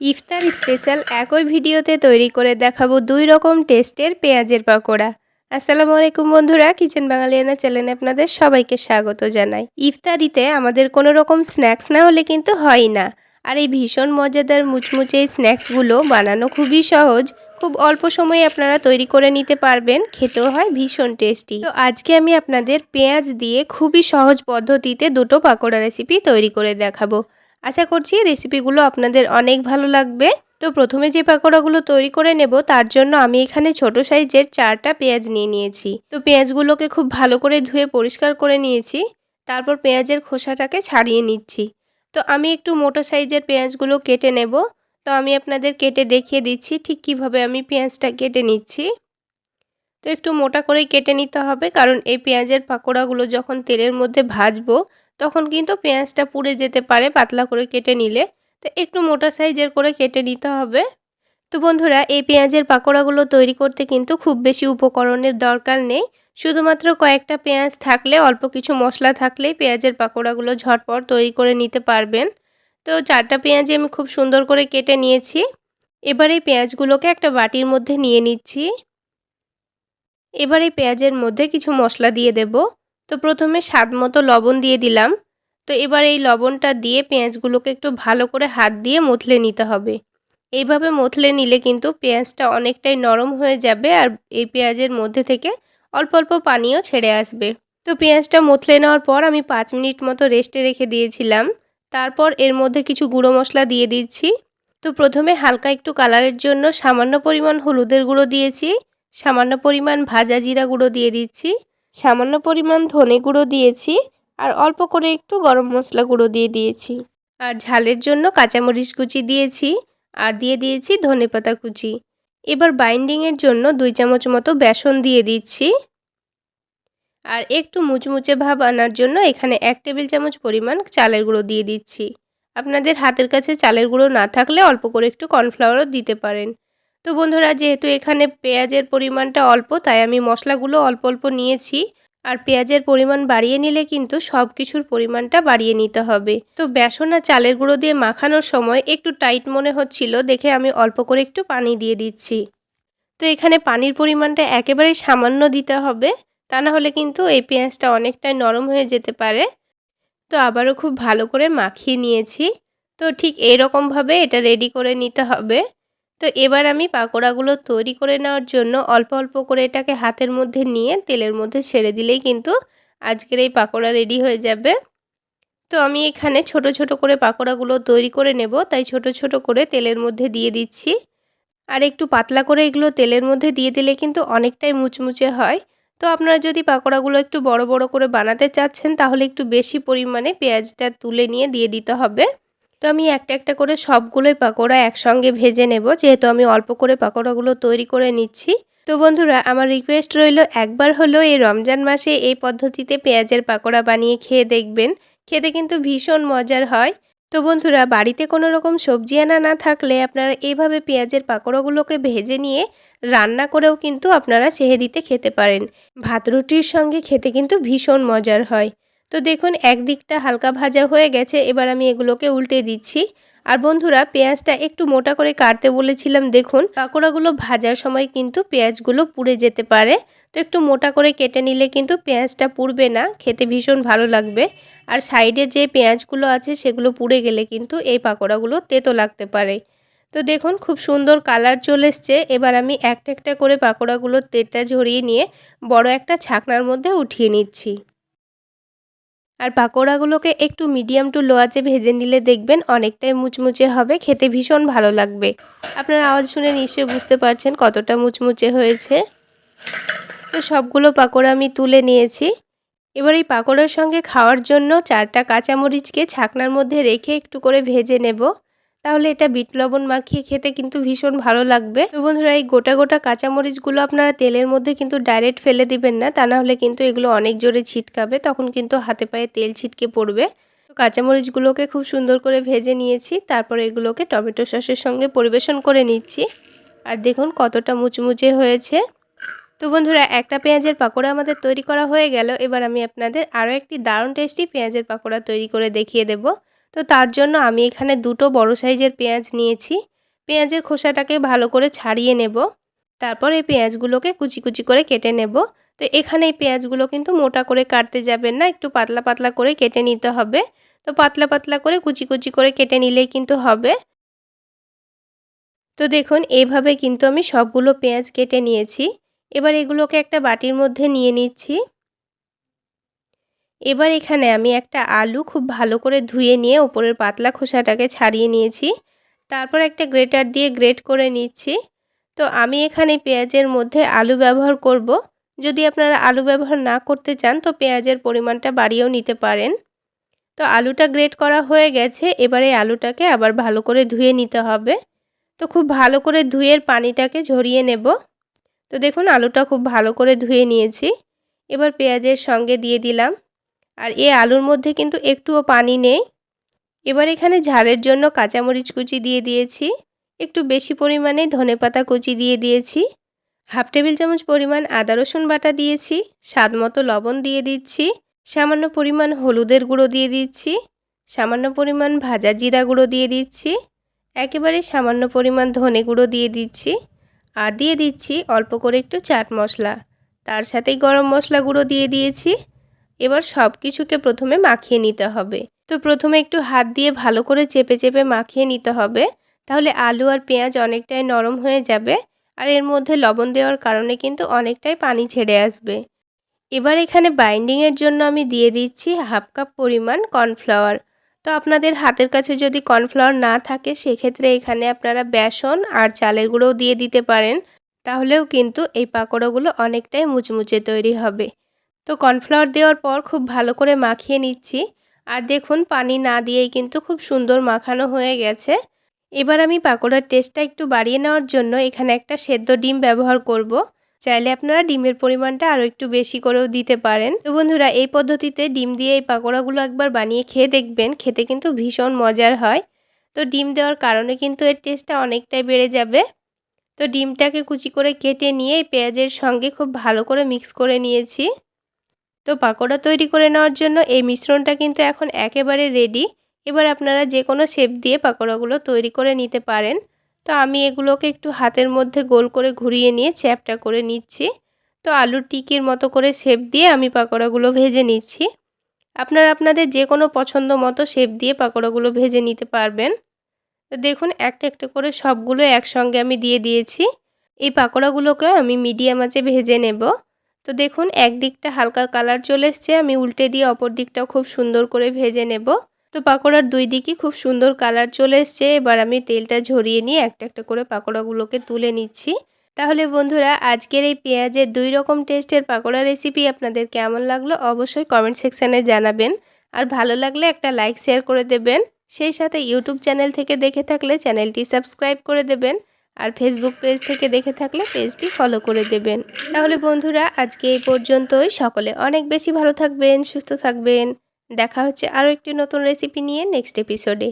ইফতার special একই ভিডিওতে তৈরি করে দেখাবো দুই রকম টেস্টের পেঁয়াজের পাকোড়া। আসসালামু আলাইকুম বন্ধুরা, কিচেন বাঙালিয়ানা চ্যানেলে আপনাদের সবাইকে স্বাগত জানাই। ইফতারিতে আমাদের কোনো রকম স্ন্যাক্স না হলে কিন্তু হয় না। আর এই ভীষণ মজাদার মুচমুচে স্ন্যাক্সগুলো বানানো খুবই সহজ। খুব অল্প সময়ে আপনারা তৈরি করে নিতে পারবেন, খেতেও হয় ভীষণ টেস্টি। তো আজকে আমি আপনাদের পেঁয়াজ দিয়ে খুবই সহজ পদ্ধতিতে দুটো পাকোড়া রেসিপি তৈরি করে দেখাবো। আশা করছি রেসিপিগুলো আপনাদের অনেক ভালো লাগবে। তো প্রথমে যে পাকোড়াগুলো তৈরি করে নেব, তার জন্য আমি এখানে ছোট সাইজের চারটা পেঁয়াজ নিয়ে নিয়েছি। তো পেঁয়াজগুলোকে খুব ভালো করে ধুয়ে পরিষ্কার করে নিয়েছি। তারপর পেঁয়াজের খোসাটাকে ছাড়িয়ে নিচ্ছি। তো আমি একটু মোটো সাইজের পেঁয়াজগুলো কেটে নেব। তো আমি আপনাদের কেটে দেখিয়ে দিচ্ছি ঠিক কীভাবে আমি পেঁয়াজটা কেটে নিচ্ছি। তো একটু মোটা করেই কেটে নিতে হবে, কারণ এই পেঁয়াজের পাকোড়াগুলো যখন তেলের মধ্যে ভাজবো তখন কিন্তু পেঁয়াজটা পুড়ে যেতে পারে পাতলা করে কেটে নিলে। তো একটু মোটা সাইজের করে কেটে নিতে হবে। তো বন্ধুরা, এই পেঁয়াজের পাকোড়াগুলো তৈরি করতে কিন্তু খুব বেশি উপকরণের দরকার নেই। শুধুমাত্র কয়েকটা পেঁয়াজ থাকলে, অল্প কিছু মশলা থাকলেই পেঁয়াজের পাকোড়াগুলো ঝটপট তৈরি করে নিতে পারবেন। তো চারটা পেঁয়াজই আমি খুব সুন্দর করে কেটে নিয়েছি। এবার এই পেঁয়াজগুলোকে একটা বাটির মধ্যে নিয়ে নিচ্ছি। এবার এই পেঁয়াজের মধ্যে কিছু মশলা দিয়ে দেব। তো প্রথমে স্বাদ মতো লবণ দিয়ে দিলাম। তো এবার এই লবণটা দিয়ে পেঁয়াজগুলোকে একটু ভালো করে হাত দিয়ে মথলে নিতে হবে। এইভাবে মথলে নিলে কিন্তু পেঁয়াজটা অনেকটাই নরম হয়ে যাবে আর এই পেঁয়াজের মধ্যে থেকে অল্প অল্প পানিও ছেড়ে আসবে। তো পেঁয়াজটা মথলে নেওয়ার পর আমি পাঁচ মিনিট মতো রেস্টে রেখে দিয়েছিলাম। তারপর এর মধ্যে কিছু গুঁড়ো মশলা দিয়ে দিচ্ছি। তো প্রথমে হালকা একটু কালারের জন্য সামান্য পরিমাণ হলুদের গুঁড়ো দিয়েছি। সামান্য পরিমাণ ভাজা জিরা গুঁড়ো দিয়ে দিচ্ছি। সামান্য পরিমাণ ধনে গুঁড়ো দিয়েছি আর অল্প করে একটু গরম মশলা গুঁড়ো দিয়ে দিয়েছি। আর ঝালের জন্য কাঁচামরিচ কুচি দিয়েছি আর দিয়ে দিয়েছি ধনে পাতা কুচি। এবার বাইন্ডিংয়ের জন্য দুই চামচ মতো বেসন দিয়ে দিচ্ছি। আর একটু মুচমুচে ভাব আনার জন্য এখানে এক টেবিল চামচ পরিমাণ চালের গুঁড়ো দিয়ে দিচ্ছি। আপনাদের হাতের কাছে চালের গুঁড়ো না থাকলে অল্প করে একটু কর্নফ্লাওয়ারও দিতে পারেন। তো বন্ধুরা, যেহেতু এখানে পেঁয়াজের পরিমাণটা অল্প, তাই আমি মশলাগুলো অল্প অল্প নিয়েছি। আর পেঁয়াজের পরিমাণ বাড়িয়ে নিলে কিন্তু সব কিছুর পরিমাণটা বাড়িয়ে নিতে হবে। তো বেসন আর চালের গুঁড়ো দিয়ে মাখানোর সময় একটু টাইট মনে হচ্ছিল, দেখে আমি অল্প করে একটু পানি দিয়ে দিচ্ছি। তো এখানে পানির পরিমাণটা একেবারেই সামান্য দিতে হবে, তা না হলে কিন্তু এই পেঁয়াজটা অনেকটাই নরম হয়ে যেতে পারে। তো আবারও খুব ভালো করে মাখিয়ে নিয়েছি। তো ঠিক এইরকমভাবে এটা রেডি করে নিতে হবে। তো এবার আমি পাকোড়াগুলো তৈরি করে নেওয়ার জন্য অল্প অল্প করে এটাকে হাতের মধ্যে নিয়ে তেলের মধ্যে ছেড়ে দিলেই কিন্তু আজকের এই পাকোড়া রেডি হয়ে যাবে। তো আমি এখানে ছোট ছোট করে পাকোড়াগুলো তৈরি করে নেব, তাই ছোট ছোট করে তেলের মধ্যে দিয়ে দিচ্ছি। আর একটু পাতলা করে এগুলো তেলের মধ্যে দিয়ে দিলে কিন্তু অনেকটাই মুচমুচে হয়। তো আপনারা যদি পাকোড়াগুলো একটু বড় বড় করে বানাতে চাচ্ছেন, তাহলে একটু বেশি পরিমাণে পেঁয়াজটা তুলে নিয়ে দিয়ে দিতে হবে। তো আমি একটা একটা করে সবগুলোই পাকোড়া একসঙ্গে ভেজে নেব, যেহেতু আমি অল্প করে পাকোড়াগুলো তৈরি করে নিচ্ছি। তো বন্ধুরা, আমার রিকোয়েস্ট রইল একবার হলেও এই রমজান মাসে এই পদ্ধতিতে পেঁয়াজের পাকোড়া বানিয়ে খেয়ে দেখবেন। খেতে কিন্তু ভীষণ মজার হয়। তো বন্ধুরা, বাড়িতে কোনো রকম সবজি আনা না থাকলে আপনারা এইভাবে পেঁয়াজের পাকোড়াগুলোকে ভেজে নিয়ে রান্না করেও কিন্তু আপনারা সেহেরিতে খেতে পারেন। ভাত রুটির সঙ্গে খেতে কিন্তু ভীষণ মজার হয়। তো দেখুন, একদিকটা হালকা ভাজা হয়ে গেছে, এবার আমি এগুলোকে উল্টে দিচ্ছি। আর বন্ধুরা, পেঁয়াজটা একটু মোটা করে কাটতে বলেছিলাম, দেখুন। পাকোড়াগুলো ভাজার সময় কিন্তু পেঁয়াজগুলো পুড়ে যেতে পারে। তো একটু মোটা করে কেটে নিলে কিন্তু পেঁয়াজটা পুড়বে না, খেতে ভীষণ ভালো লাগবে। আর সাইডে যে পেঁয়াজগুলো আছে, সেগুলো পুড়ে গেলে কিন্তু এই পাকোড়াগুলো তেতো লাগতে পারে। তো দেখুন, খুব সুন্দর কালার চলে এসছে। এবার আমি একটা একটা করে পাকোড়াগুলোর তেলটা ঝরিয়ে নিয়ে বড় একটা ছাকনার মধ্যে উঠিয়ে নিচ্ছি। আর পাকোড়াগুলোকে একটু মিডিয়াম টু লো আঁচে ভেজে নিলে দেখবেন অনেকটাই মুচমুচে হবে, খেতে ভীষণ ভালো লাগবে। আপনার আওয়াজ শুনে নিশ্চয়ই বুঝতে পারছেন কতটা মুচমুচে হয়েছে। তো সবগুলো পাকোড়া আমি তুলে নিয়েছি। এবার এই পাকোড়ার সঙ্গে খাওয়ার জন্য চারটা কাঁচামরিচকে ছাকনার মধ্যে রেখে একটু করে ভেজে নেব। তাহলে এটা বিট লবণ মাখিয়ে খেতে কিন্তু ভীষণ ভালো লাগবে। তো বন্ধুরা, এই গোটা গোটা কাঁচামরিচগুলো আপনারা তেলের মধ্যে কিন্তু ডাইরেক্ট ফেলে দিবেন না, তা না হলে কিন্তু এগুলো অনেক জোরে ছিটকাবে, তখন কিন্তু হাতে পায়ে তেল ছিটকে পড়বে। তো কাঁচামরিচগুলোকে খুব সুন্দর করে ভেজে নিয়েছি, তারপর এগুলোকে টমেটো সসের সঙ্গে পরিবেশন করে নিচ্ছি। আর দেখুন কতটা মুচমুচে হয়েছে। তো বন্ধুরা, একটা পেঁয়াজের পাকোড়া আমাদের তৈরি করা হয়ে গেল, এবার আমি আপনাদের আরও একটি দারুণ টেস্টি পেঁয়াজের পাকোড়া তৈরি করে দেখিয়ে দেবো। তো তার জন্য আমি এখানে দুটো বড় সাইজের পেঁয়াজ নিয়েছি। পেঁয়াজের খোসাটাকে ভালো করে ছাড়িয়ে নেব। তারপর এই পেঁয়াজগুলোকে কুচি কুচি করে কেটে নেব। তো এখানে এই পেঁয়াজগুলো কিন্তু মোটা করে কাটতে যাবেন না, একটু পাতলা পাতলা করে কেটে নিতে হবে। তো পাতলা পাতলা করে কুচি কুচি করে কেটে নিলেই কিন্তু হবে। তো দেখুন এভাবে কিন্তু আমি সবগুলো পেঁয়াজ কেটে নিয়েছি। এবার এগুলোকে একটা বাটির মধ্যে নিয়ে নিচ্ছি। এবার এখানে আমি একটা আলু খুব ভালো করে ধুয়ে নিয়ে ওপরের পাতলা খোসাটাকে ছাড়িয়ে নিয়েছি। তারপর একটা গ্রেটার দিয়ে গ্রেট করে নিচ্ছি। তো আমি এখানে পেঁয়াজের মধ্যে আলু ব্যবহার করব। যদি আপনারা আলু ব্যবহার না করতে চান, তো পেঁয়াজের পরিমাণটা বাড়িয়েও নিতে পারেন। তো আলুটা গ্রেট করা হয়ে গেছে, এবারে আলুটাকে আবার ভালো করে ধুয়ে নিতে হবে। তো খুব ভালো করে ধুয়ের পানিটাকে ঝরিয়ে নেব। তো দেখুন, আলুটা খুব ভালো করে ধুয়ে নিয়েছি। এবার পেঁয়াজের সঙ্গে দিয়ে দিলাম। আর এই আলুর মধ্যে কিন্তু একটুও পানি নেই। এবার এখানে ঝালের জন্য কাঁচামরিচ কুচি দিয়ে দিয়েছি, একটু বেশি পরিমাণে ধনেপাতা কুচি দিয়ে দিয়েছি, হাফ টেবিল চামচ পরিমাণ আদা রসুন বাটা দিয়েছি, স্বাদ মতো লবণ দিয়ে দিচ্ছি, সামান্য পরিমাণ হলুদের গুঁড়ো দিয়ে দিচ্ছি, সামান্য পরিমাণ ভাজা জিরা গুঁড়ো দিয়ে দিচ্ছি, একেবারে সামান্য পরিমাণ ধনে গুঁড়ো দিয়ে দিচ্ছি আর দিয়ে দিচ্ছি অল্প করে একটু চাট মশলা। তার সাথেই গরম মশলা গুঁড়ো দিয়ে দিয়েছি এবার সব কিছুকে প্রথমে মাখিয়ে নিতে হবে। তো প্রথমে একটু হাত দিয়ে ভালো করে চেপে চেপে মাখিয়ে নিতে হবে। তাহলে আলু আর পেঁয়াজ অনেকটাই নরম হয়ে যাবে আর এর মধ্যে লবণ দেওয়ার কারণে কিন্তু অনেকটাই পানি ছেড়ে আসবে। এবার এখানে বাইন্ডিংয়ের জন্য আমি দিয়ে দিচ্ছি হাফ কাপ পরিমাণ কর্নফ্লাওয়ার তো আপনাদের হাতের কাছে যদি কর্নফ্লাওয়ার না থাকে, সেক্ষেত্রে এখানে আপনারা বেসন আর চালের গুঁড়োও দিয়ে দিতে পারেন। তাহলেও কিন্তু এই পাকোড়াগুলো অনেকটাই মুচমুচে তৈরি হবে। তো কর্নফ্লাওয়ার দেওয়ার পর খুব ভালো করে মাখিয়ে নিচ্ছি। আর দেখুন, পানি না দিয়েই কিন্তু খুব সুন্দর মাখানো হয়ে গেছে। এবার আমি পাকোড়ার টেস্টটা একটু বাড়িয়ে নেওয়ার জন্য এখানে একটা সেদ্ধ ডিম ব্যবহার করব। চাইলে আপনারা ডিমের পরিমাণটা আরও একটু বেশি করেও দিতে পারেন। তো বন্ধুরা, এই পদ্ধতিতে ডিম দিয়ে এই পাকোড়াগুলো একবার বানিয়ে খেয়ে দেখবেন, খেতে কিন্তু ভীষণ মজার হয়। তো ডিম দেওয়ার কারণে কিন্তু এর টেস্টটা অনেকটাই বেড়ে যাবে। তো ডিমটাকে কুচি করে কেটে নিয়ে পেঁয়াজের সঙ্গে খুব ভালো করে মিক্স করে নিয়েছি। তো পাকোড়া তৈরি করে নেওয়ার জন্য এই মিশ্রণটা কিন্তু এখন একেবারে রেডি এবার আপনারা যে কোনো শেপ দিয়ে পাকোড়াগুলো তৈরি করে নিতে পারেন। তো আমি এগুলোকে একটু হাতের মধ্যে গোল করে ঘুরিয়ে নিয়ে চ্যাপটা করে নিচ্ছি। তো আলুর টিকির মতো করে শেপ দিয়ে আমি পাকোড়াগুলো ভেজে নিচ্ছি। আপনারা আপনাদের যে কোনো পছন্দ মতো শেপ দিয়ে পাকোড়াগুলো ভেজে নিতে পারবেন। তো দেখুন, একটা একটা করে সবগুলো একসঙ্গে আমি দিয়ে দিয়েছি। এই পাকোড়াগুলোকে আমি মিডিয়াম আঁচে ভেজে নেব। তো দেখুন একদিকটা হালকা কালার চলে এসছে, আমি উল্টে দিয়ে অপর দিকটাও খুব সুন্দর করে ভেজে নেব। তো পাকোড়ার দুই দিকই খুব সুন্দর কালার চলে এসছে, এবার আমি তেলটা ঝরিয়ে নিয়ে একটা একটা করে পাকোড়াগুলোকে তুলে নিচ্ছি। তাহলে বন্ধুরা, আজকের এই পেঁয়াজের দুই রকম টেস্টের পাকোড়া রেসিপি আপনাদের কেমন লাগল অবশ্যই কমেন্ট সেকশানে জানাবেন। আর ভালো লাগলে একটা লাইক, শেয়ার করে দেবেন। সেই সাথে ইউটিউব চ্যানেল থেকে দেখে থাকলে চ্যানেলটি সাবস্ক্রাইব করে দেবেন। আর ফেসবুক পেজ থেকে দেখে থাকলে পেজটি ফলো করে দেবেন। তাহলে বন্ধুরা, আজকে এই পর্যন্তই। সকলে অনেক বেশি ভালো থাকবেন, সুস্থ থাকবেন। দেখা হচ্ছে আরও একটি নতুন রেসিপি নিয়ে নেক্সট এপিসোডে